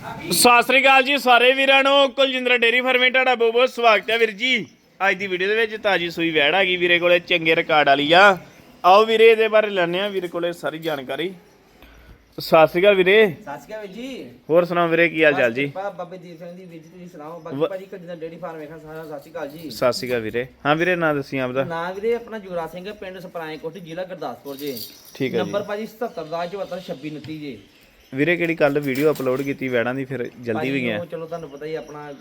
ਸਤਿ ਸ੍ਰੀ ਅਕਾਲ ਜੀ ਸਾਰੇ ਵੀਰਾਂ ਨੂੰ। ਕੁਲਜਿੰਦਰ ਡੇਰੀ ਫਾਰਮੇ ਤੁਹਾਡਾ ਬਹੁਤ ਬਹੁਤ ਸਵਾਗਤ ਹੈ ਵੀਰ ਜੀ। ਅੱਜ ਦੀ ਵੀਡੀਓ ਦੇ ਵਿੱਚ ਤਾਜੀ ਸੂਈ ਵੈੜ ਆ ਗਈ ਵੀਰੇ ਕੋਲੇ ਚੰਗੇ ਰਿਕਾਰਡ ਵਾਲੀ ਆ। ਆਓ ਵੀਰੇ ਇਹਦੇ ਬਾਰੇ ਲੈਣੇ ਆ ਵੀਰੇ ਕੋਲੇ ਸਾਰੀ ਜਾਣਕਾਰੀ। ਸਤਿ ਸ੍ਰੀ ਅਕਾਲ ਵੀਰੇ। ਸਤਿ ਸ਼੍ਰੀ ਅਕਾਲ ਵੀਰ ਜੀ। ਹੋਰ ਸੁਣਾਓ ਵੀਰੇ ਕੀ ਹਾਲ ਚਾਲ ਜੀ? ਬਾ- ਬਾਬੇ ਦੀਪ ਸਿੰਘ ਦੀ ਵੀਰ ਜੀ ਤੁਸੀਂ ਸੁਣਾਓ। ਬਾਕੀ ਵ- ਭਾਜੀ ਕਦੀ ਦਾ ਡੇਰੀ ਫਾਰਮ ਵੇਖਣ ਸਾਰਾ ਸਤਿ ਸ਼੍ਰੀ ਅਕਾਲ ਜੀ। ਸਤਿ ਸ੍ਰੀ ਅਕਾਲ ਵੀਰੇ। ਹਾਂ ਵੀਰੇ ਨਾਂ ਦੱਸੀ ਆਪਦਾ ਨਾਂ ਵੀਰੇ ਆਪਣਾ ਜੁਗਰਾਜ ਸਿੰਘ ਪਿੰਡ ਸਪਰਾਏ ਕੋਠੀ ਜ਼ਿਲ੍ਹਾ ਗੁਰਦਾਸਪੁਰ ਜੀ। ਠੀਕ ਹੈ ਨੰਬਰ ਭਾਜੀ 77 ਦਾ 74 26 29 ਜੀ। ਵੀਰੇ ਕਿਹੜੀ ਕੱਲ ਵੀਡੀਓ ਅਪਲੋਡ ਕੀਤੀ ਵੈੜਾਂ ਦੀ ਫਿਰ ਜਲਦੀ ਵੀ ਗਿਆ। ਚਲੋ ਤੁਹਾਨੂੰ ਪਤਾ ਹੀ ਆਪਣਾ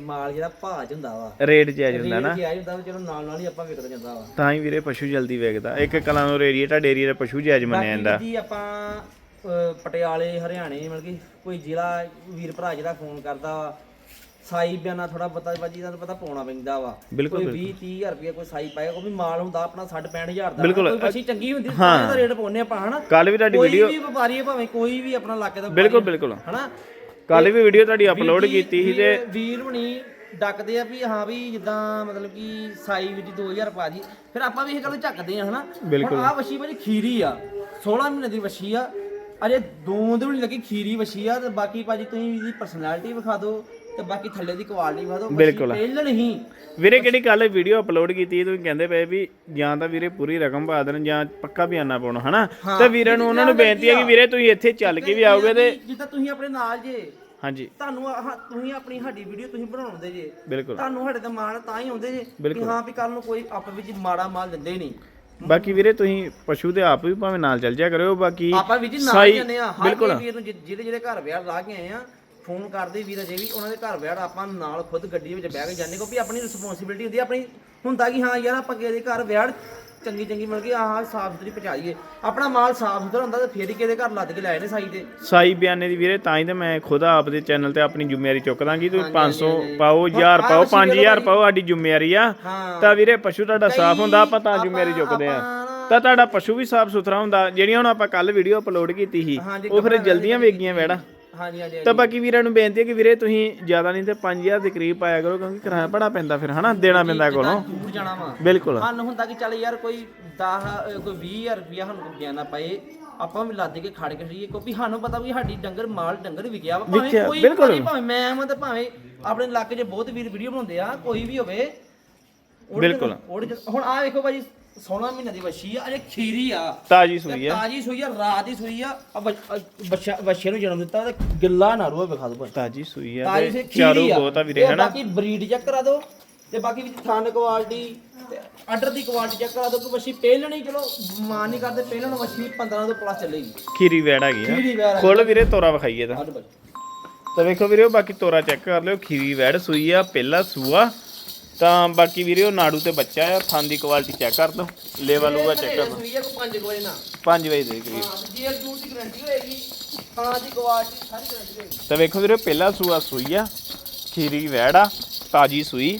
ਮਾਲ ਜਿਹੜਾ ਭਾਜ ਹੁੰਦਾ ਵਾ। ਰੇਟ ਜਾਇਜ਼ ਹੁੰਦਾ ਨਾ। ਜੀ ਆਈ ਹੁੰਦਾ ਚਲੋ ਨਾਲ ਨਾਲ ਹੀ ਆਪਾਂ ਵਿਕਦਾ ਜਾਂਦਾ ਵਾ। ਤਾਂ ਹੀ ਵੀਰੇ ਪਸ਼ੂ ਜਲਦੀ ਵੇਚਦਾ ਇੱਕ ਕਲਾਨੌਰ ਏਰੀਆ ਤੁਹਾਡੇ ਏਰੀਆ ਦਾ ਪਸ਼ੂ ਜਾਇਜ਼ ਮੰਨਿਆ ਜਾਂਦਾ। ਜੀ ਆਪਾਂ ਪਟਿਆਲੇ ਹਰਿਆਣੇ ਮਤਲਬ ਕਿ ਕੋਈ ਜ਼ਿਲ੍ਹਾ ਵੀਰ ਭਰਾ ਜਿਹੜਾ ਫੋਨ ਕਰਦਾ ਵਾ ਸਾਈ ਬਿਆਨਾ ਥੋੜਾ ਪਤਾ ਭਾਜੀ ਤੁਹਾਨੂੰ ਪਤਾ ਪਾਉਣਾ ਪੈਂਦਾ ਵਾ। ਬਿਲਕੁਲ, ਕੋਈ 20 30000 ਰੁਪਏ ਕੋਈ ਸਾਈ ਪਾਏਗਾ ਉਹ ਵੀ ਮਾਲ ਹੁੰਦਾ ਆਪਣਾ 60 65000 ਦਾ ਬਿਲਕੁਲ, ਕੋਈ ਬੱਚੀ ਚੰਗੀ ਹੁੰਦੀ ਤਾਂ ਇਹਦਾ ਰੇਟ ਪਾਉਨੇ ਆਪਾਂ ਹਨਾ? ਕੱਲ ਵੀ ਤੁਹਾਡੀ ਕੋਈ ਵੀਡੀਓ ਵੀ ਵਪਾਰੀ ਹੈ ਭਾਵੇਂ ਕੋਈ ਵੀ ਆਪਣਾ ਇਲਾਕੇ ਦਾ ਬਿਲਕੁਲ ਵਪਾਰੀ ਬਿਲਕੁਲ। ਹੈ, ਹਨਾ? ਕੱਲ ਵੀ ਵੀਡੀਓ ਤੁਹਾਡੀ ਅਪਲੋਡ ਵੀਰ ਜੀ- ਕੀਤੀ ਸੀ ਤੇ ਵੀਰ- ਵੀਰ ਹੁਣੀ ਡੱਕਦੇ ਆ ਵੀ ਹਾਂ ਵੀ ਜਿੱਦਾਂ ਮਤਲਬ ਕਿ ਸਾਈ ਵਿੱਚ 2000 ਪਾ ਦੀ ਫਿਰ ਆਪਾਂ ਵੀ ਇਹ ਗੱਲ ਝੱਕਦੇ ਆ ਹਨਾ? ਬਿਲਕੁਲ। ਆ ਵਸ਼ੀ ਭਾਜੀ ਖੀਰੀ ਆ 16 ਮਹੀਨੇ ਦੀ ਵਸ਼ੀ ਆ ਅਜੇ ਦੋ ਨਹੀਂ ਲੱਗੀ ਖੀਰੀ ਵਸ਼ੀ ਆ ਤੇ ਬਾਕੀ ਭਾਜੀ ਤੁਸੀਂ ਇਹਦੀ ਪਰਸਨੈਲਿਟੀ ਵਿਖਾ ਦਿਓ ਤੇ ਬਾਕੀ ਥੱਲੇ ਦੀ ਕੁਆਲਿਟੀ ਵਸ਼ੀ ਬਿਲਕੁਲ। ਪਹਿਲਣ ਹੀ। ਵੀਰੇ ਕਿਹੜੀ ਕੱਲ ਵੀਡੀਓ ਅਪਲੋਡ ਕੀਤੀ ਤੁਸੀਂ ਕਹਿੰਦੇ ਪਏ ਵੀ ਜਾਂ ਤਾਂ ਵੀਰੇ ਪੂਰੀ ਰਕਮ ਪਾ ਦੇਣ ਜਾਂ ਪੱਕਾ ਬਿਆਨਾ ਪਾਉਣਾ ਹਨਾ? ਤੇ ਵੀਰਾਂ ਨੂੰ ਉਹਨਾਂ ਨੂੰ ਬੇਨਤੀ ਹੈ ਕਿ ਵੀਰੇ ਤੁਸੀਂ ਇੱਥੇ ਚੱਲ ਕੇ ਵੀ ਆਓਗੇ ਤੇ ਜਿੱਦਾਂ ਤੁਸੀਂ ਆਪਣੇ ਨਾਲ ਜੇ। ਹਾਂਜੀ। ਤੁਹਾਨੂੰ ਆਹ- ਤੁਸੀਂ ਆਪਣੀ ਸਾਡੀ ਵੀਡੀਓ ਤੁਸੀਂ ਬਣਾਉਂਦੇ ਜੇ। ਬਿਲਕੁਲ। ਤੁਹਾਨੂੰ ਸਾਡੇ ਤੇ ਮਾਣ ਤਾਂ ਹੀ ਆਉਂਦੇ ਜੇ ਕਿ। ਹਾਂ ਵੀ ਕੱਲ ਨੂੰ ਕੋਈ ਆਪ ਵਿੱਚ ਮਾੜਾ ਮਾਲ ਦਿੰਦੇ ਨਹੀਂ। ਬਾਕੀ ਵੀਰੇ ਤੁਸੀਂ ਪਸ਼ੂ ਦੇ ਆਪ ਵੀ ਭਾਵੇਂ ਨਾਲ ਚੱਲ ਜਿਆ ਕਰਿਓ ਬਾਕੀ ਆਪਾਂ ਵੀ ਜੀ ਨਾਲ ਜਾਂਦੇ ਆ ਹਰ ਵੀਰ ਨੂੰ ਜਿ- ਜਿਹਦੇ ਜਿਹਦੇ ਘਰ ਵਿਆਹ ਲਾ ਕੇ ਆਏ ਆ ਫੋਨ ਕਰਦੇ ਵੀਰ ਅਜੇ ਵੀ ਉਹਨਾਂ ਦੇ ਘਰ ਵਿਆਹ ਆਪਾਂ ਨਾਲ ਖੁਦ ਗੱਡੀ ਵਿੱਚ ਬਹਿ ਕੇ ਜਾਂਦੇ ਕਿਉਂਕਿ ਆਪਣੀ ਰਿਸਪੌਂਸਿਬਿਲਟੀ ਹੁੰਦੀ ਆਪਣੀ ਹੁੰਦਾ ਕਿ ਹਾਂ ਯਾਰ ਆਪਾਂ ਕਿਸੇ ਦੇ ਘਰ ਵਿਆਹ ਚੰਗੀ ਚੰਗੀ ਮਿਲ ਗਈ ਆਹ ਸਾਫ਼ ਸੁਥਰੀ ਪਹੁੰਚਾਈਏ। ਆਪਣਾ ਮਾਲ ਸਾਫ਼ ਸੁਥਰਾ ਹੁੰਦਾ ਤੇ ਫੇਰ ਹੀ ਕਿਸੇ ਦੇ ਘਰ ਲੱਦ ਕੇ ਲਾਏ ਨੇ ਸਾਈ ਦੇ ਸਾਈ ਬਿਆਨੇ ਦੀ ਵੀਰੇ ਤਾਂ ਹੀ ਤੇ ਮੈਂ ਖੁਦ ਆਪ ਦੇ ਚੈਨਲ ਤੇ ਆਪਣੀ ਜ਼ਿੰਮੇਵਾਰੀ ਚੁੱਕਦਾ ਕਿ ਤੁਸੀਂ ਹਾਂਜੀ, 500 ਹਾਂਜੀ। ਪਾਓ ਹੁਣ 1000 ਆਹ ਪਾਓ ਤੁਸੀਂ 5000 ਜਦੋਂ ਪਾਓ ਸਾਡੀ ਜ਼ਿੰਮੇਵਾਰੀ ਆ। ਤਾਂ ਵੀਰੇ ਪਸ਼ੂ ਤੁਹਾਡਾ ਸਾਫ਼ ਹੁੰਦਾ ਆਪਾਂ ਤਾਂ ਜ਼ਿੰਮੇਵਾਰੀ ਚੁੱਕਦੇ ਆ। ਤਾਂ ਤੁਹਾਡਾ ਪਸ਼ੂ ਵੀ ਸਾਫ਼ ਸੁਥਰਾ ਹੁੰਦਾ। ਜਿਹੜੀਆਂ ਹੁਣ ਆਪਾਂ ਕੱਲ ਵੀਡੀਓ ਅਪਲੋਡ ਕੀਤੀ ਸੀ ਉਹ ਫਿਰ ਜਲਦੀਆਂ ਵੇਗੀਆਂ ਵੈੜਾ ਹਾਂਜੀ ਹਾਂਜੀ ਤਾਂ ਬਾਕੀ ਵੀਰਾਂ ਨੂੰ ਬੇਨਤੀ ਹੈ ਕਿ ਵੀਰੇ ਤੁਸੀਂ ਜ਼ਿਆਦਾ ਨਹੀਂ ਤੇ 5000 ਦੇ ਕਰੀਬ ਪਾਇਆ ਕਰੋ ਕਿਉਂਕਿ ਕਿਰਾਇਆ ਬੜਾ ਪੈਂਦਾ ਫਿਰ ਹਨਾ? ਦੇਣਾ ਪੈਂਦਾ ਕੋਲੋਂ। ਦੂਰ ਜਾਣਾ ਵਾ। ਬਿਲਕੁਲ। ਸਾਨੂੰ ਹੁੰਦਾ ਕਿ ਚੱਲ ਯਾਰ ਕੋਈ 10 ਕੋਈ 20000 ਰੁਪਇਆ ਸਾਨੂੰ ਕੋਈ ਨਾ ਪਏ। ਆਪਾਂ ਵੀ ਲੱਦ ਕੇ ਖੜ ਕੇ ਖੜੀਏ ਕਿਉਂਕਿ ਸਾਨੂੰ ਪਤਾ ਵੀ ਸਾਡੀ ਡੰਗਰ ਮਾਲ ਡੰਗਰ ਵਿਕਿਆ ਵਾ। ਭਾਵੇਂ ਕੋਈ। ਭਾਵੇਂ- ਮੈਂ ਮੈਂ ਤੇ ਭਾਵੇਂ ਆਪਣੇ ਇਲਾਕੇ 'ਚ ਬਹੁਤ ਵੀਰ ਵੀਡੀਓ ਬਣਾਉਂਦੇ ਆ ਕੋਈ ਵੀ ਹੋਵੇ। ਬਿਲਕੁਲ। ਹੁਣ ਆ ਵੇਖੋ ਭਾਜੀ 16 ਮਹੀਨੇ ਦੀ ਵੱਛੀ ਆ ਅਜੇ ਖੀਰੀ ਆ। ਤਾਜੀ ਸੂਈ ਆ। ਤਾਜੀ ਸੂਈ ਆ ਰਾਤ ਦੀ ਸੂਈ ਆ। ਆ ਬੱਚੇ ਨੂੰ ਜਨਮ ਦਿੱਤਾ ਤੇ ਗਿੱਲਾ ਨਾ ਰੂਆ ਵਿਖਾ ਦੋ ਭਾਜੀ ਤਾਜੀ ਸੂਈ ਆ ਤਾਜੀ ਤੇ ਸੇ ਚਾਰੂ ਖੀਰੀ ਆ। ਬਹੁਤ ਆ ਵੀਰੇ ਹਨਾ? ਬਾਕੀ ਬਰੀਡ ਚੈੱਕ ਕਰਾ ਦਿਓ ਤੇ ਬਾਕੀ ਵਿੱਚ ਥਣ ਕੁਆਲਿਟੀ ਤੇ ਆਰਡਰ ਦੀ ਕੁਆਲਿਟੀ ਚੈੱਕ ਕਰਾ ਦਿਓ ਕਿ ਮੱਛੀ ਪਹਿਲਣੀ ਚਲੋ ਮਾਨ ਨਹੀਂ ਕਰਦੇ ਪਹਿਲਣ ਮੱਛੀ 15 ਤੋਂ ਪਲੱਸ ਚੱਲੇਗੀ। ਖੀਰੀ ਵੈੜ ਹੈਗੀ ਨਾ ਖੀਰੀ ਵੈੜ ਆ। ਖੋਲ ਵੀਰੇ ਤੋਰਾ ਵਿਖਾਈਏ ਤਾਂ। ਭਾਈ ਤਾਂ ਵੇਖੋ ਵੀਰੇ ਬਾਕੀ ਤੋਰਾ ਚੈੱਕ ਕਰ ਲਿਓ ਖੀਰੀ ਵੈੜ ਸੂਈ ਆ ਪਹਿਲਾ ਸੂਆ। ਤਾਂ ਬਾਕੀ ਵੀਰੇ ਉਹ ਨਾੜੂ ਤੇ ਬੱਚਾ ਆ ਥਣ ਦੀ ਕੁਆਲਿਟੀ ਚੈੱਕ ਕਰ ਲਓ ਲੇਵਾ ਲੂਗਾ ਚੈੱਕ ਕਰ ਲਓ ਸੂਈ ਆ ਕੋ 5 ਵਜੇ ਨਾ। 5 ਵਜੇ ਦੇ ਕਰੀਬ। ਹਾਂ ਜੀਐਲ ਜੂਸ ਦੀ ਗਾਰੰਟੀ ਹੋਏਗੀ ਹਾਂ ਦੀ ਕੁਆਲਿਟੀ ਸਾਰੀ ਗਾਰੰਟੀ ਹੋਏਗੀ। ਤਾਂ ਵੇਖੋ ਵੀਰੇ ਪਹਿਲਾ ਸੂਆ ਸੂਈ ਆ ਖੀਰੀ ਵੈੜ ਆ ਤਾਜੀ ਸੂਈ।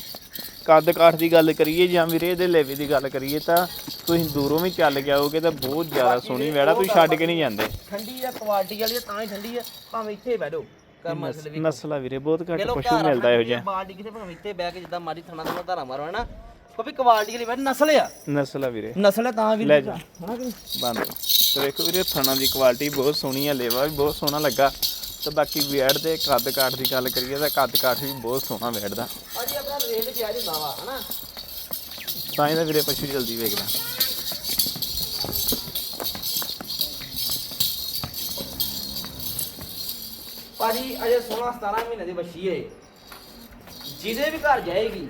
ਕੱਦ ਕਾਠ ਦੀ ਗੱਲ ਕਰੀਏ ਜਾਂ ਵੀਰੇ ਇਹਦੇ ਲੇਵੇ ਦੀ ਗੱਲ ਕਰੀਏ ਤਾਂ ਤੁਸੀਂ ਦੂਰੋਂ ਵੀ ਚੱਲ ਕੇ ਆਓਗੇ ਤਾਂ ਬਹੁਤ ਜ਼ਿਆਦਾ ਸੋਹਣੀ ਵੈੜ ਆ ਤੁਸੀਂ ਛੱਡ ਕੇ ਨਹੀਂ ਜਾਂਦੇ। ਠੰਡੀ ਆ ਕੁਆਲਿਟੀ ਵਾਲੀ ਆ, ਤਾਂ ਹੀ ਠੰਡੀ ਆ ਭਾਵੇਂ ਇੱਥੇ ਬੈਠੋ ਕਰ ਮਸਲੇ ਵੀ ਨਸਲ ਆ ਵੀਰੇ ਬਹੁਤ ਘੱਟ ਪਸ਼ੂ ਮਿਲਦਾ ਇਹੋ ਜਿਹਾ। ਬਾਲਟੀ ਕਿਤੇ ਭਾਵੇਂ ਇੱਥੇ ਬਹਿ ਕੇ ਜਿੱਦਾਂ ਮਾਰੀ ਥਣਾ ਥਣਾ ਧਾਰਾ ਮਾਰੋ ਹਨਾ? ਕਿਉਂਕਿ ਕੁਆਲਿਟੀ ਵਾਲੀ ਬੈਠ ਨਸਲ ਆ। ਨਸਲ ਆ ਵੀਰੇ। ਨਸਲ ਤਾਂ ਵੀ ਲੈ ਜਾ। ਹਨਾ ਕਿ ਬੰਦ। ਤੇ ਵੇਖੋ ਵੀਰੇ ਥਣਾ ਦੀ ਕੁਆਲਿਟੀ ਬਹੁਤ ਸੋਹਣੀ ਆ ਲੇਵਾ ਵੀ ਬਹੁਤ ਸੋਹਣਾ ਲੱਗਾ। ਤੇ ਬਾਕੀ ਵੈੜ ਦੇ ਕੱਦ ਕਾਠ ਦੀ ਗੱਲ ਕਰੀਏ ਤਾਂ ਕੱਦ ਕਾਠ ਵੀ ਬਹੁਤ ਸੋਹਣਾ ਵੈੜ ਦਾ। ਆਪਣਾ ਰੇਟ ਜਾਇਜ਼ ਹੁੰਦਾ ਵਾ ਹਨਾ? ਤਾਂ ਇਹਦਾ ਵੀਰੇ ਪਸ਼ੂ ਜਲਦੀ ਵੇਖਦਾ। ਭਾਜੀ ਅਜੇ 16 17 ਮਹੀਨੇ ਦੀ ਬੱਚੀ ਏ। ਜਿਹਦੇ ਵੀ ਘਰ ਜਾਏਗੀ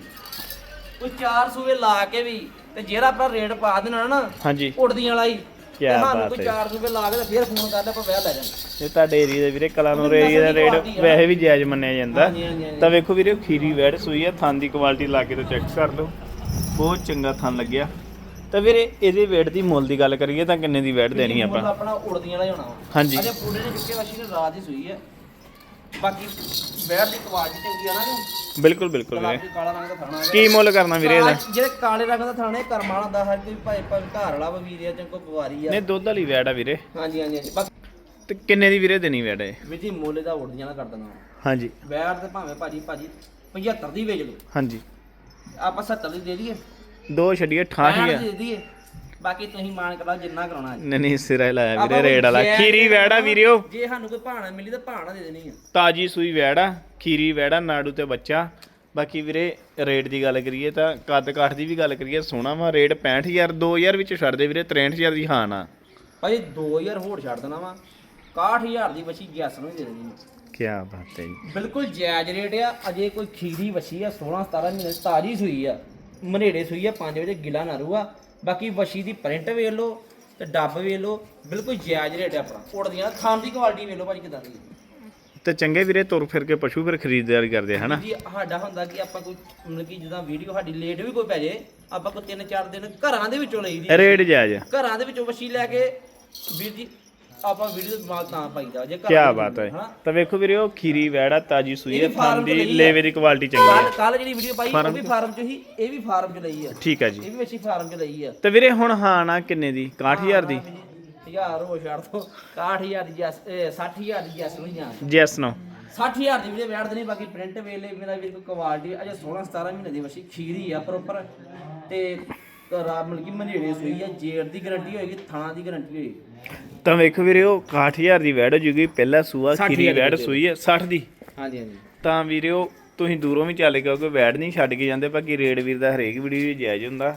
ਕੋਈ 4 ਸੂਏ ਲਾ ਕੇ ਵੀ ਤੇ ਜਿਹੜਾ ਆਪਣਾ ਰੇਟ ਪਾ ਦੇਣਾ ਨਾ ਹਾਂਜੀ। ਉੜਦੀਆਂ ਵਾਲਾ ਹੀ ਸਾਨੂੰ ਬਾਤ ਕੋਈ ਹੈ। 4 ਸੂਏ ਲਾ ਕੇ ਤੇ ਫੇਰ ਫੋਨ ਕਰ ਲੈ ਆਪਾਂ ਵਿਆਹ ਲੈ ਜਾਣਾ ਇਹ ਤੁਹਾਡੇ ਏਰੀਆ ਦੇ ਵੀਰੇ ਕਲਾਨੌਰ ਏਰੀਆ ਦਾ ਰੇਟ ਵੈਸੇ ਵੀ ਜਾਇਜ਼ ਮੰਨਿਆ ਜਾਂਦਾ। ਹਾਂਜੀ ਹਾਂਜੀ ਹਾਂਜੀ। ਤਾਂ ਵੇਖੋ ਵੀਰੇ ਖੀਰੀ ਵੈੜ ਸੂਈ ਆ ਥਣ ਦੀ ਕੁਆਲਿਟੀ ਲਾ ਕੇ ਤੋਂ ਚੈੱਕ ਕਰ ਲਓ। ਬਹੁਤ ਚੰਗਾ ਥਣ ਲੱਗਿਆ। ਤਾਂ ਵੀਰੇ ਇਹਦੇ ਵੇਟ ਦੀ ਮੁੱਲ ਦੀ ਗੱਲ ਕਰੀਏ ਤਾਂ ਕਿੰਨੇ ਦੀ ਵੈੜ ਦੇਣੀ ਮੁੱਲ ਆਪਾਂ? ਆਪਣਾ ਉੜਦੀਆਂ ਵਾਲਾ ਹੀ ਹੋਣਾ ਵਾ। ਹਾਂਜੀ। ਅਜੇ ਪੂੜੇ ਨੇ ਚੁੱਕੇ ਵਸ਼ੀ ਨੇ ਰਾਤ ਹੀ ਸੂਈ ਹੈ ਬਾਕੀ ਬੈਰ ਦੀ ਕੁਆਲਿਟੀ ਚੰਗੀ ਆ ਨਾ ਜੀ। ਬਿਲਕੁਲ ਬਿਲਕੁਲ ਵੀਰੇ। ਗੁਲਾਬੀ ਕਾਲਾ ਰੰਗ ਦਾ ਥਾਣਾ ਹੈਗਾ। ਕੀ ਮੁੱਲ ਕਰਨਾ ਵੀਰੇ ਇਹਦਾ? ਜਿਹੜੇ ਕਾਲੇ ਰੰਗ ਦਾ ਥਾਣਾ ਇਹ ਕਰਮ ਵਾਲਾ ਹੁੰਦਾ ਹਰ ਕੋਈ ਭਾਈ ਭਾਈ ਘਰ ਵਾਲਾ ਵਾ ਵੀਰ ਆ ਜਾਂ ਕੋਈ ਬਵਾਰੀ ਆ। ਨਹੀਂ ਦੁੱਧ ਵਾਲੀ ਵੈੜ ਆ ਵੀਰੇ। ਹਾਂਜੀ ਹਾਂਜੀ ਹਾਂਜੀ। ਬਾਕੀ ਤੇ ਕਿੰਨੇ ਦੀ ਵੀਰੇ ਦੇਣੀ ਵੈੜ ਇਹ? ਵੀਰ ਜੀ ਮੁੱਲ ਦਾ ਉੜਦੀਆਂ ਨਾ ਕਰ ਦੇਣਾ ਹਾਂਜੀ। ਬੈਰ ਤੇ ਭਾਵੇਂ ਭਾਜੀ ਭਾਜੀ 75 ਦੀ ਵੇਚ ਲਓ ਹਾਂਜੀ। ਆਪਾਂ 70 ਦੀ ਦੇ ਦਈਏ। ਦੋ ਛੱਡੀਏ 68000 ਦੀ ਦੇ ਦਈਏ। ਬਾਕੀ ਤੁਸੀਂ ਮਾਨ ਕਰਾ ਜਿੰਨਾ ਕਰਾਉਣਾ ਜੀ ਨਹੀਂ ਨਹੀਂ ਸਿਰਾ ਹੀ ਲਾਇਆ ਵੀਰੇ ਆਪਾਂ ਰੇਡ ਵਾਲਾ ਜੈ ਖੀਰੀ ਵੈੜਾ ਵੀਰਿਓ। ਜੇ ਸਾਨੂੰ ਕੋਈ ਭਾਣਾ ਮਿਲੀ ਤਾਂ ਭਾਣਾ ਦੇ ਦੇਣੀ ਆ। ਤਾਜੀ ਸੂਈ ਵੈੜਾ ਖੀਰੀ ਵੈੜਾ ਨਾੜੂ ਤੇ ਬੱਚਾ। ਬਾਕੀ ਵੀਰੇ ਰੇਟ ਦੀ ਗੱਲ ਕਰੀਏ ਤਾਂ ਕੱਦ ਕਾਠ ਦੀ ਵੀ ਗੱਲ ਕਰੀਏ ਸੋਹਣਾ ਵਾ ਰੇਟ 65000 2000 ਵਿੱਚ ਛੱਡ ਦੇ ਵੀਰੇ 63000 ਦੀ ਹਾਂ ਨਾ ਭਾਈ 2000 ਹੋਰ ਛੱਡ ਦੇਣਾ ਵਾ। 61000 ਦੀ ਵਛੀ ਗੈਸ ਨੂੰ ਹੀ ਦੇ ਦੇਣੀ ਆ। ਕੀ ਬਾਤ ਹੈ ਜੀ। ਬਿਲਕੁਲ ਜਾਇਜ਼ ਰੇਟ ਆ। ਅਜੇ ਕੋਈ ਖੀਰੀ ਵਛੀ ਆ 16 17 ਮਹੀਨੇ ਦੀ ਤਾਜੀ ਸੂਈ ਆ। ਮਨੇੜੇ ਸੂਈ ਆ 5 ਵਜੇ ਗਿਲਾ ਨਾਰੂ ਆ। ਬਾਕੀ ਵਛੀ ਦੀ ਪ੍ਰਿੰਟ ਵੇਖ ਲਓ ਤੇ ਡੱਬ ਵੇਖ ਲਓ ਬਿਲਕੁਲ ਜਾਇਜ਼ ਰੇਟ ਆ ਆਪਣਾ। ਉੜਦੀਆਂ ਖਾਣ ਦੀ ਕੁਆਲਿਟੀ ਵੇਖ ਲਓ ਭਾਜੀ ਕਿਦਾਂ ਦੀ ਤੇ ਚੰਗੇ ਵੀਰੇ ਤੁਰ ਫਿਰ ਕੇ ਪਸ਼ੂ ਫਿਰ ਖਰੀਦਦਾਰੀ ਕਰਦੇ ਹਨਾ? ਜੀ ਸਾਡਾ ਹੁੰਦਾ ਕਿ ਆਪਾਂ ਕੋਈ ਮਤਲਬ ਕਿ ਜਿੱਦਾਂ ਵੀਡੀਓ ਸਾਡੀ ਲੇਟ ਵੀ ਕੋਈ ਪੈ ਜੇ ਆਪਾਂ ਕੋਈ 3-4 ਦਿਨ ਘਰਾਂ ਦੇ ਵਿੱਚੋਂ ਲਈ ਦੀ ਰੇਟ ਜਾਇਜ਼ ਘਰਾਂ ਦੇ ਵਿੱਚੋਂ ਵਛੀ ਲੈ ਕੇ ਵੀਰ ਜੀ ਆਪਾਂ ਵੀਡੀਓ ਦਿਮਾਗ ਤਾਂ ਪਾਈਦਾ ਜੇ ਕੀ ਬਾਤ ਹੈ। ਤਾਂ ਵੇਖੋ ਵੀਰੇ ਉਹ ਖੀਰੀ ਵੈੜਾ ਤਾਜੀ ਸੂਈ ਹੈ ਵੀ ਥਣ ਫਾਰਮ ਦੀ ਤੋਂ ਲਈ ਆ। ਲੇਵੇ ਦੀ ਕੁਆਲਿਟੀ ਚੰਗੀ ਕੱਲ ਹੈ। ਕੱਲ ਜਿਹੜੀ ਵੀਡੀਓ ਪਾਈ ਉਹ ਵੀ ਫਾਰਮ ਚ ਹੀ ਇਹ ਵੀ ਫਾਰਮ ਚ ਲਈ ਆ। ਠੀਕ ਹੈ ਇਹ ਜੀ ਵੀ ਵਛੀ ਫਾਰਮ ਚ ਲਈ ਆ। ਤੇ ਵੀਰੇ ਹੁਣ ਹਾਂ ਨਾ ਕਿੰਨੇ ਦੀ? 61000 ਦੀ? ਹਜ਼ਾਰ ਹੋ ਛੱਡ ਦੋ। 61000 ਦੀ ਜੈਸ 60000 ਦੀ ਜੈਸ ਨੂੰ ਹੀ ਜਾਣ ਜੈਸ ਨੋ। 60000 ਦੀ ਵੀਡੀਓ ਬੈਠ ਦੇਣੀ ਬਾਕੀ ਪ੍ਰਿੰਟ ਵੇਲੇ ਮੇਰਾ ਵੀਰ ਕੋਈ ਕੁਆਲਿਟੀ ਅਜੇ 16 17 ਮਹੀਨੇ ਦੀ ਵਛੀ ਖੀਰੀ ਆ ਪ੍ਰੋਪਰ ਤੇ ਰਾ ਮਤਲਬ ਕਿ ਮਨੇੜੇ ਸੂਈ ਆ ਜੇੜ ਦੀ ਗਾਰੰਟੀ ਹੋਏਗੀ ਥਾਂ ਦੀ ਗਾਰੰਟੀ ਹੋਏਗੀ। ਤਾਂ ਵੇਖੋ ਵੀਰੇ ਉਹ 61000 ਦੀ ਵੈੜ ਹੋ ਜੂਗੀ। ਪਹਿਲਾ ਸੂਆ ਖੀਰੀ ਦੇ ਸੂਈ ਹੈ 60 ਦੀ। ਹਾਂਜੀ ਹਾਂਜੀ। ਤਾਂ ਵੀਰੇ ਉਹ ਤੁਸੀਂ ਦੂਰੋਂ ਵੀ ਚੱਲ ਕੇ ਕੋਈ ਵੈੜ ਨਹੀਂ ਛੱਡ ਕੇ ਜਾਂਦੇ ਬਾਕੀ ਰੇਡ ਵੀਰ ਦਾ ਹਰੇਕ ਵੀਡੀਓ ਵੀ ਜਾਇਜ਼ ਹੁੰਦਾ।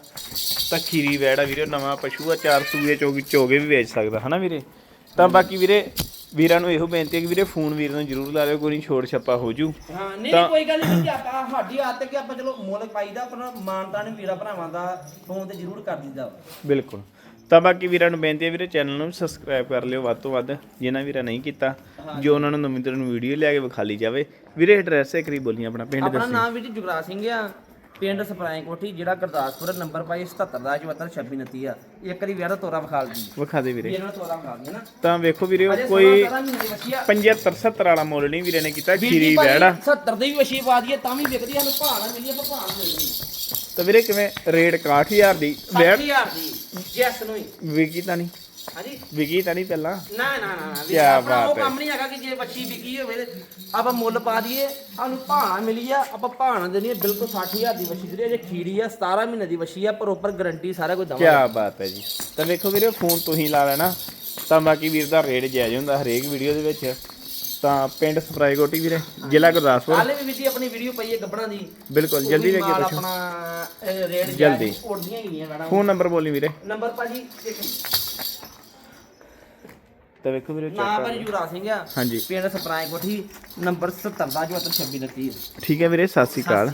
ਤਾਂ ਖੀਰੀ ਵੈੜ ਆ ਵੀਰੇ ਨਵਾਂ ਪਸ਼ੂ ਆ ਚਾਰ ਸੂਏ ਚੋਗੇ ਚੋਗੇ ਵੀ ਵੇਚ ਸਕਦਾ ਹਨਾ ਵੀਰੇ? ਤਾਂ ਬਾਕੀ ਵੀਰੇ ਵੀਰਾਂ ਨੂੰ ਇਹੋ ਬੇਨਤੀ ਹੈ ਕਿ ਵੀਰੇ ਫੋਨ ਵੀਰ ਨੂੰ ਜ਼ਰੂਰ ਲਾ ਲਿਓ ਕੋਈ ਨਹੀਂ ਛੋੜ ਛੱਪਾ ਹੋ ਜੂ। ਹਾਂ ਨਹੀਂ ਕੋਈ ਗੱਲ ਨਹੀਂ ਕਿ ਆਪਾਂ ਸਾਡੀ ਆਦਤ ਕਿ ਆਪਾਂ ਚਲੋ ਮੁੱਲ ਪਾਈਦਾ ਆਪਣਾ ਮਾਨਤਾ ਨੇ ਵੀਰਾ ਭਰਾਵਾਂ ਦਾ ਫੋਨ ਤੇ ਜ਼ਰੂਰ ਕਰ ਦਿੰਦਾ। ਬਿਲਕੁਲ। ਤਾਂ ਬਾਕੀ ਵੀਰਾਂ ਨੂੰ ਬੇਨਤੀ ਹੈ ਵੀਰੇ ਚੈਨਲ ਨੂੰ ਸਬਸਕ੍ਰਾਈਬ ਕਰ ਲਿਓ ਵੱਧ ਤੋਂ ਵੱਧ ਜਿਨ੍ਹਾਂ ਵੀਰਾਂ ਨਹੀਂ ਕੀਤਾ ਜੋ ਉਹਨਾਂ ਨੂੰ ਨਵੀਂ ਤਰ੍ਹਾਂ ਵੀਡੀਓ ਲਿਆ ਕੇ ਵਿਖਾਲੀ ਜਾਵੇ। ਵੀਰੇ ਐਡਰੈਸ ਇੱਕ ਵਾਰੀ ਬੋਲੀ ਆਪਣਾ ਪਿੰਡ ਆਪਣਾ ਦੱਸੀ। ਨਾਮ ਵੀ ਜੀ ਜੁਗਰਾਜ ਸਿੰਘ ਆ ਪਿੰਡ ਸਪਰਾਈ ਕੋਠੀ ਜਿਹੜਾ ਗੁਰਦਾਸਪੁਰ ਨੰਬਰ ਪਾਈ 77 ਦਾ 74 26 29 ਆ। ਇੱਕ ਵਾਰੀ ਵਿਆਹ ਦਾ ਤੋਰਾ ਵਿਖਾਲ ਦੀ ਵਿਖਾ ਦੇ ਵੀਰੇ। ਇਹਨਾਂ ਤੋਰਾ ਨਾ। ਤਾਂ ਵੇਖੋ ਵੀਰੇ ਉਹ ਕੋਈ 16 17 ਮਹੀਨੇ ਦੀ ਵਛੀ ਆ। 75 70 ਵਾਲਾ ਮੁੱਲ ਨਹੀਂ ਵੀਰੇ ਨੇ ਕੀਤਾ ਵੀਰ ਖੀਰੀ ਵੈੜਾ। 70 ਦੀ ਵੀ ਵਛੀ ਪਾ ਦਈਏ ਤਾਂ ਵੀ ਵਿਕਦੀ ਸਾਨੂੰ ਭਾਅ ਨਾ ਮਿਲੀ ਆਪਾਂ ਭਾਅ ਮਿਲਣੀ ਤਾਂ ਵੀਰੇ ਕਿਵੇਂ ਰੇਟ 61000 ਦੀ ਵੈੜ 60000 ਦੀ। ਜੈਸ ਨੂੰ ਹੀ ਵਿਕੀ ਤਾਂ ਨਹੀਂ। ਹਾਂਜੀ? ਵਿਕੀ ਤਾਂ ਨਹੀਂ ਪਹਿਲਾਂ। ਨਾ ਨਾ ਨਾ ਨਾ ਕਿਆ ਆਪਣਾ ਉਹ ਬਾਤ ਹੈ। ਕੰਮ ਨਹੀਂ ਹੈਗਾ ਕਿ ਜੇ ਬੱਚੀ ਵਿਕੀ ਹੋਵੇ ਤੇ ਆਪਾਂ ਮੁੱਲ ਪਾ ਦਈਏ ਸਾਨੂੰ ਭਾਣਾ ਮਿਲੀ ਆ ਆਪਾਂ ਭਾਣਾ ਦੇਣੀ ਆ ਬਿਲਕੁਲ 60000 ਦੀ ਵਛੀ ਜਿਹੜੀ ਅਜੇ ਖੀਰੀ ਆ 17 ਮਹੀਨੇ ਦੀ ਵਛੀ ਆ ਪ੍ਰੋਪਰ ਗਾਰੰਟੀ ਸਾਰਾ ਕੁਝ ਕੀ ਦਵਾਂਗੇ ਬਾਤ ਹੈ ਜੀ। ਤਾਂ ਵੇਖੋ ਵੀਰੇ ਫੋਨ ਤੁਸੀਂ ਲਾ ਲੈਣਾ ਤਾਂ ਬਾਕੀ ਵੀਰ ਦਾ ਰੇਟ ਜਾਇਜ਼ ਹੁੰਦਾ ਹਰੇਕ ਵੀਡੀਓ ਦੇ ਵਿੱਚ। ਤਾਂ ਪਿੰਡ ਸਪਰਾਈ ਕੋਟੀ ਵੀਰੇ ਜ਼ਿਲ੍ਹਾ ਗੁਰਦਾਸਪੁਰ। ਹਾਲੇ ਵੀ ਵੀਰ ਜੀ ਆਪਣੀ ਵੀਡੀਓ ਪਈ ਹੈ ਗੱਬਣਾ ਦੀ। ਬਿਲਕੁਲ ਉਹ ਜਲਦੀ ਵੀ ਪੁੱਛੋ ਆਪਣਾ ਅਹ, ਰੇਟ ਜਲਦੀ। ਉੜਦੀਆਂ ਹੀ ਗਈਆਂ ਮੈਡਮ। ਫੋਨ ਨੰਬਰ ਬੋਲੀ ਵੀਰੇ। ਨੰਬਰ ਭਾਜੀ ਤਾਂ ਵੇਖੋ ਵੀਰੇ ਨਾਮ ਚੈੱਕ ਭਾਜੀ ਜੁਗਰਾਜ ਸਿੰਘ ਆ। ਹਾਂਜੀ। ਪਿੰਡ ਸਪਰਾਈ ਕੋਠੀ ਨੰਬਰ 77 ਦਾ 26 29 ਠੀਕ ਹੈ ਵੀਰੇ ਸਤਿ ਸ਼੍ਰੀ ਅਕਾਲ।